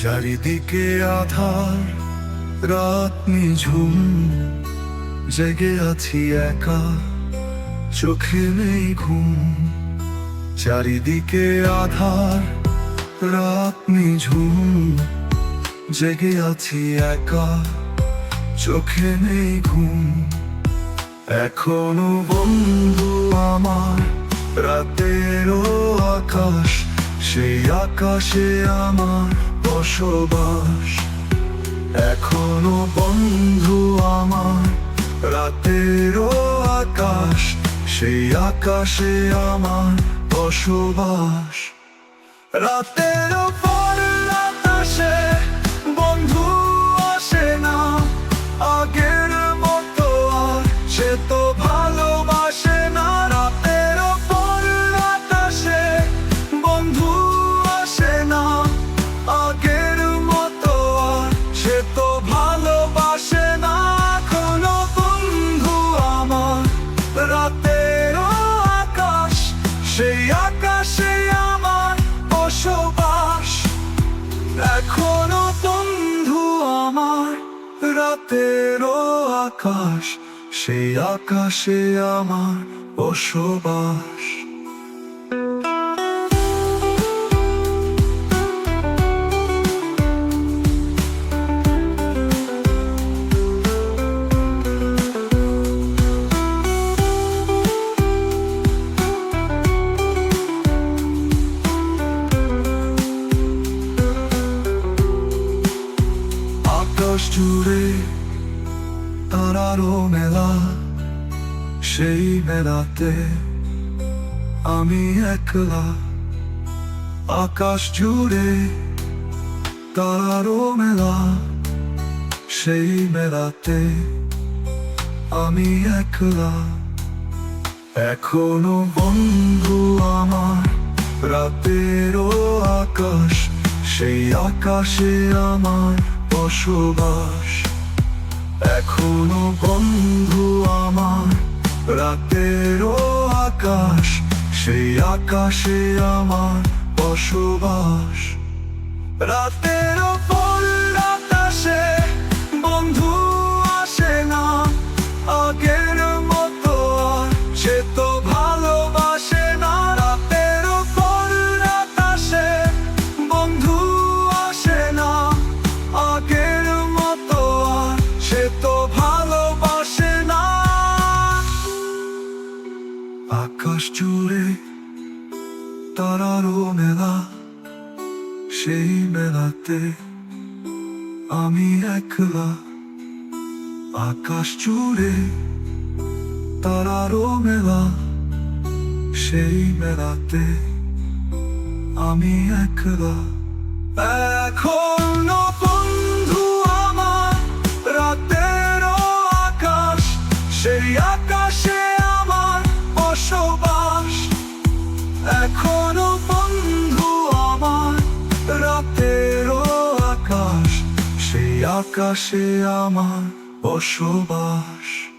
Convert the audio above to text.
চারিদিকে আধার, রাত নিঝুম, জেগে আছি একা, চোখে নেই ঘুম। চারিদিকে আধার, রাত নিঝুম, জেগে আছি একা, চোখে নেই ঘুম। এখনও বন্ধু আমার, রাতেরও আকাশ, সেই আকাশে আমার বসবাস। এখনও বন্ধু আমার রাতেরও আকাশ সেই আকাশে আমার বসবাস। রাতের এখনও বন্ধু আমার রাতেরও আকাশ সেই আকাশে আমার বসবাস। তারারও মেলা সেই মেলাতে আমি একলা আকাশ জুড়ে তারারও মেলা সেই মেলাতে আমি একলা এখনও বন্ধু আমার। রাতেরও আকাশ, সেই আকাশে আমার বসবাস। এখনও বন্ধু আমার রাতেরও আকাশ সেই আকাশে আমার বসবাস। রাতের পর রাত জুড়ে তারারও মেলা সেই মেলাতে আমি একলা আকাশ জুড়ে তারারও মেলা সেই মেলাতে আমি একলা এখনও আকাশ আমার বসবাস।